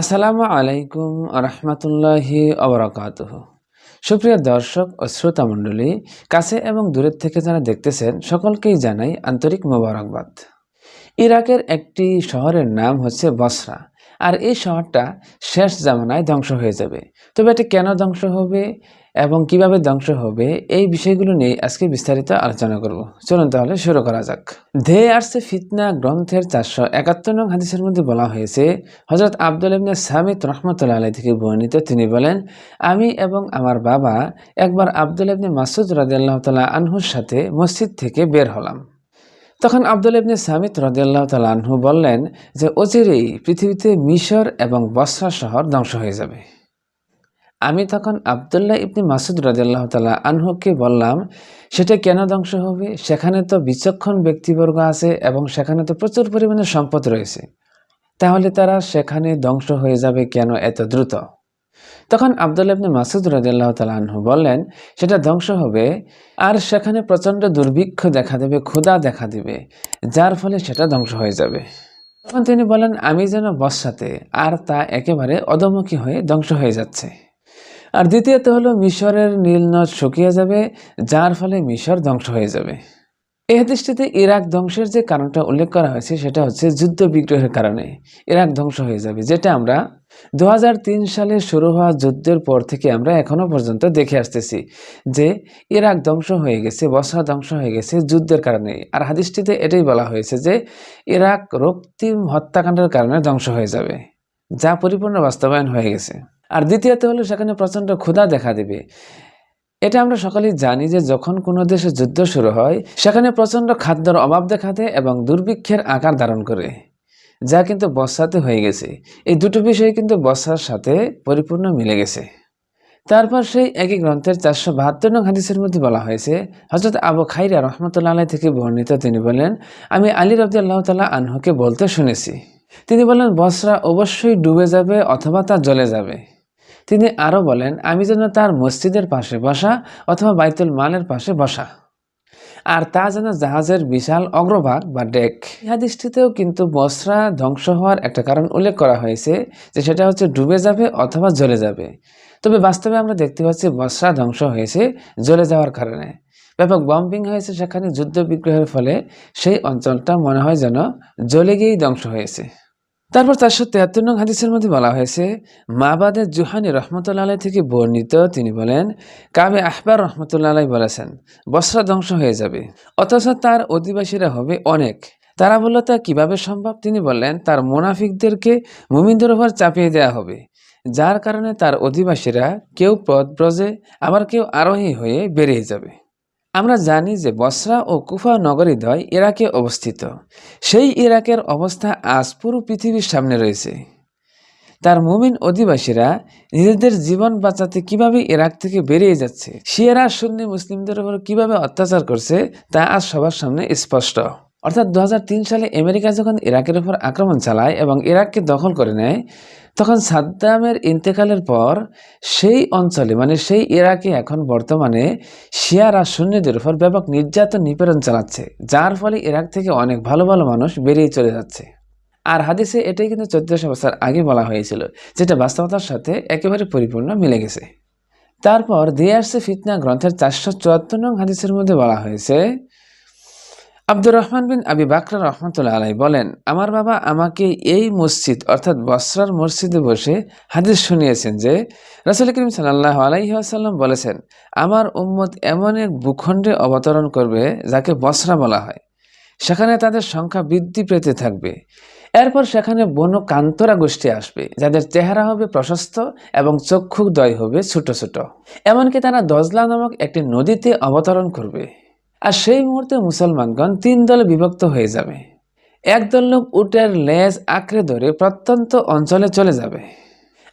আসসালামু আলাইকুম রহমতুল্লাহি অবরাকাত সুপ্রিয় দর্শক ও শ্রোতা মণ্ডলী, কাছে এবং দূরের থেকে যারা দেখতেছেন, সকলকেই জানাই আন্তরিক মোবারকবাদ। ইরাকের একটি শহরের নাম হচ্ছে বসরা, আর এই শহরটা শেষ জামানায় ধ্বংস হয়ে যাবে। তবে এটা কেন ধ্বংস হবে? এবং কীভাবে ধ্বংস হবে, এই বিষয়গুলো নিয়ে আজকে বিস্তারিত আলোচনা করব। চলুন তাহলে শুরু করা যাক। ধে আর্সে ফিতনা গ্রন্থের চারশো একাত্তর নং হাদিসের মধ্যে বলা হয়েছে হজরত আব্দুল ইবনে সামিত রহমতুল্লাহ আলাই থেকে বর্ণিত, তিনি বলেন, আমি এবং আমার বাবা একবার আব্দুল ইবনে মাসুদ রাদিয়াল্লাহু তাআলা আনহুর সাথে মসজিদ থেকে বের হলাম। তখন আব্দুল ইবনে সামিত রাদিয়াল্লাহু আনহু বললেন যে, অচিরেই পৃথিবীতে মিশর এবং বসরা শহর ধ্বংস হয়ে যাবে। আমি তখন আবদুল্লাহ ইবনে মাসুদ রাদিয়াল্লাহ তালা আনহুকে বললাম, সেটা কেন ধ্বংস হবে? সেখানে তো বিচক্ষণ ব্যক্তিবর্গ আছে এবং সেখানে তো প্রচুর পরিমাণে সম্পদ রয়েছে। তাহলে তারা সেখানে ধ্বংস হয়ে যাবে কেন এত দ্রুত? তখন আবদুল্লাহ ইবনে মাসুদ রাদিয়াল্লাহ তালা আনহু বললেন, সেটা ধ্বংস হবে, আর সেখানে প্রচণ্ড দুর্ভিক্ষ দেখা দেবে, ক্ষুধা দেখা দেবে, যার ফলে সেটা ধ্বংস হয়ে যাবে। তখন তিনি বলেন আমি যেন বর্ষাতে আর তা একেবারে অধমুখী হয়ে ধ্বংস হয়ে যাচ্ছে। আর দ্বিতীয়ত হলো মিশরের নীল নদ শুকিয়ে যাবে, যার ফলে মিশর ধ্বংস হয়ে যাবে। এই হাদিসটিতে ইরাক ধ্বংসের যে কারণটা উল্লেখ করা হয়েছে, সেটা হচ্ছে যুদ্ধ বিগ্রহের কারণে ইরাক ধ্বংস হয়ে যাবে, যেটা আমরা দু হাজার তিন সালে শুরু হওয়া যুদ্ধের পর থেকে আমরা এখনও পর্যন্ত দেখে আসতেছি যে ইরাক ধ্বংস হয়ে গেছে, বসরা ধ্বংস হয়ে গেছে যুদ্ধের কারণে। আর হাদিসটিতে এটাই বলা হয়েছে যে ইরাক রক্তিম হত্যাকাণ্ডের কারণে ধ্বংস হয়ে যাবে, যা পরিপূর্ণ বাস্তবায়ন হয়ে গেছে। আর দ্বিতীয়ত হলো সেখানে প্রচণ্ড ক্ষুধা দেখা দেবে। এটা আমরা সকলেই জানি যে যখন কোনো দেশে যুদ্ধ শুরু হয়, সেখানে প্রচণ্ড খাদ্যর অভাব দেখা দেয় এবং দুর্ভিক্ষের আকার ধারণ করে, যা কিন্তু বর্ষাতে হয়ে গেছে। এই দুটো বিষয় কিন্তু বর্ষার সাথে পরিপূর্ণ মিলে গেছে। তারপর সেই একই গ্রন্থের চারশো বাহাত্তর নং হাদিসের মধ্যে বলা হয়েছে হজরত আবু খাইরা রহমতুল্লাহ আলাই থেকে বর্ণিত তিনি বলেন, আমি আলী রবদি আল্লাহ তালা আনহুকে বলতে শুনেছি। তিনি বলেন বসরা অবশ্যই ডুবে যাবে অথবা তা জ্বলে যাবে। তিনি আরও বলেন, আমি যেন তার মসজিদের পাশে বসা অথবা বাইতুল মালের পাশে বসা। আর তা যেন জাহাজের বিশাল অগ্রভাগ বা ডেক। এই হাদিসটিতেও কিন্তু বসরা ধ্বংস হওয়ার একটা কারণ উল্লেখ করা হয়েছে যে সেটা হচ্ছে ডুবে যাবে অথবা জ্বলে যাবে। তবে বাস্তবে আমরা দেখতে পাচ্ছি বসরা ধ্বংস হয়েছে জ্বলে যাওয়ার কারণে। ব্যাপক বম্পিং হয়েছে সেখানে যুদ্ধ বিগ্রহের ফলে। সেই অঞ্চলটা মনে হয় যেন জ্বলে গিয়েই ধ্বংস হয়েছে। তারপর চারশো তেহাত্তর নং হাদিসের মধ্যে বলা হয়েছে মাবাদের জুহানি রহমতুল্লাহ থেকে বর্ণিত তিনি বলেন, কাবে আহবার রহমতুল্লাহ বলেছেন, বসরা ধ্বংস হয়ে যাবে। অথচ তার অধিবাসীরা হবে অনেক। তারা বলল তা কীভাবে সম্ভব? তিনি বললেন, তার মোনাফিকদেরকে মুমিনদের উপর চাপিয়ে দেওয়া হবে। যার কারণে তার অধিবাসীরা কেউ পদ ব্রজে, আবার কেউ আরোহী হয়ে বেরিয়ে যাবে। আমরা জানি যে বসরা ও কুফা নগরীদ্বয় ইরাকে অবস্থিত। সেই ইরাকের অবস্থা আজ পুরো পৃথিবীর সামনে রয়েছে। তার মুমিন অধিবাসীরা নিজেদের জীবন বাঁচাতে কীভাবে ইরাক থেকে বেরিয়ে যাচ্ছে, শিয়ারা, সুন্নি মুসলিমদের উপর কীভাবে অত্যাচার করছে, তা আজ সবার সামনে স্পষ্ট। অর্থাৎ দু হাজার তিন সালে আমেরিকা যখন ইরাকের উপর আক্রমণ চালায় এবং ইরাককে দখল করে নেয়, তখন সাদ্দামের ইন্তেকালের পর সেই অঞ্চলে মানে সেই ইরাকে এখন বর্তমানে শিয়ারা সুন্নিদের উপর ব্যাপক নির্যাতন নিপীড়ন চালাচ্ছে, যার ফলে ইরাক থেকে অনেক ভালো ভালো মানুষ বেরিয়ে চলে যাচ্ছে। আর হাদিসে এটাই কিন্তু চোদ্দশো বছর আগে বলা হয়েছিল, যেটা বাস্তবতার সাথে একেবারে পরিপূর্ণ মিলে গেছে। তারপর দিয়ার্সে ফিতনা গ্রন্থের চারশো চুয়াত্তর নং হাদিসের মধ্যে বলা হয়েছে আব্দুর রহমান বিন আবি বাকরা রহমতুল্লাহ আলাই বলেন, আমার বাবা আমাকে এই মসজিদ, অর্থাৎ বসরার মসজিদে বসে হাদিস শুনিয়েছেন যে, রাসুল করিম সাল্লাহ আলাইহি আসাল্লাম বলেছেন, আমার উম্মত এমন এক ভূখণ্ডে অবতরণ করবে যাকে বসরা বলা হয়। সেখানে তাদের সংখ্যা বৃদ্ধি পেতে থাকবে। এরপর সেখানে বন কান্তরা গোষ্ঠী আসবে, যাদের চেহারা হবে প্রশস্ত এবং চক্ষুদ্বয় হবে ছোট ছোট। এমনকি তারা দজলা নামক একটি নদীতে অবতরণ করবে। আর সেই মুহূর্তে মুসলমানগণ তিন দলে বিভক্ত হয়ে যাবে। একদল লোক উটের লেজ আঁকড়ে ধরে প্রত্যন্ত অঞ্চলে চলে যাবে।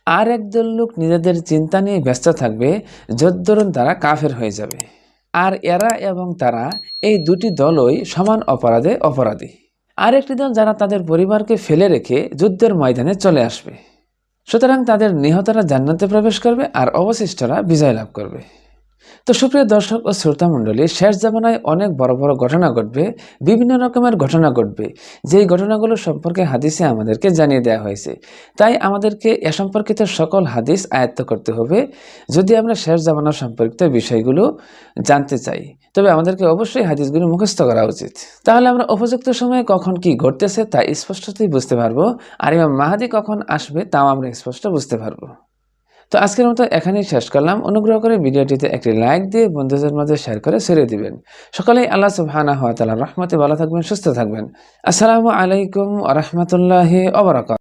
আর একদল লোক নিজেদের চিন্তা নিয়ে ব্যস্ত থাকবে যদ্দরুন তারা কাফের হয়ে যাবে। আর এরা এবং তারা এই দুটি দলই সমান অপরাধে অপরাধী। আরেকটি দল যারা তাদের পরিবারকে ফেলে রেখে যুদ্ধের ময়দানে চলে আসবে। সুতরাং তাদের নিহতরা জান্নাতে প্রবেশ করবে আর অবশিষ্টরা বিজয় লাভ করবে। তো সুপ্রিয় দর্শক ও শ্রোতা মণ্ডলী, শেষ জামানায় অনেক বড় বড় ঘটনা ঘটবে, বিভিন্ন রকমের ঘটনা ঘটবে। যেই ঘটনাগুলো সম্পর্কে হাদিসে আমাদেরকে জানিয়ে দেওয়া হয়েছে, তাই আমাদেরকে এ সম্পর্কিত সকল হাদিস আয়ত্ত করতে হবে। যদি আমরা শেষ জামানা সম্পর্কিত বিষয়গুলো জানতে চাই, তবে আমাদেরকে অবশ্যই হাদিসগুলো মুখস্থ করা উচিত। তাহলে আমরা উপযুক্ত সময়ে কখন কি ঘটতেছে তা স্পষ্টতই বুঝতে পারব, আর ইমাম মাহাদি কখন আসবে তাও আমরা স্পষ্ট বুঝতে পারব। তো আজকের মতো এখানেই শেষ করলাম। অনুগ্রহ করে ভিডিওটিতে একটি লাইক দিয়ে বন্ধুদের মধ্যে শেয়ার করে ছেড়ে দিবেন। সকালেই আল্লাহ সুবহানাহু হওয়া তালা রহমতে ভালো থাকবেন, সুস্থ থাকবেন। আসসালামু আলাইকুম রহমতুল্লাহ রাহমাতুল্লাহি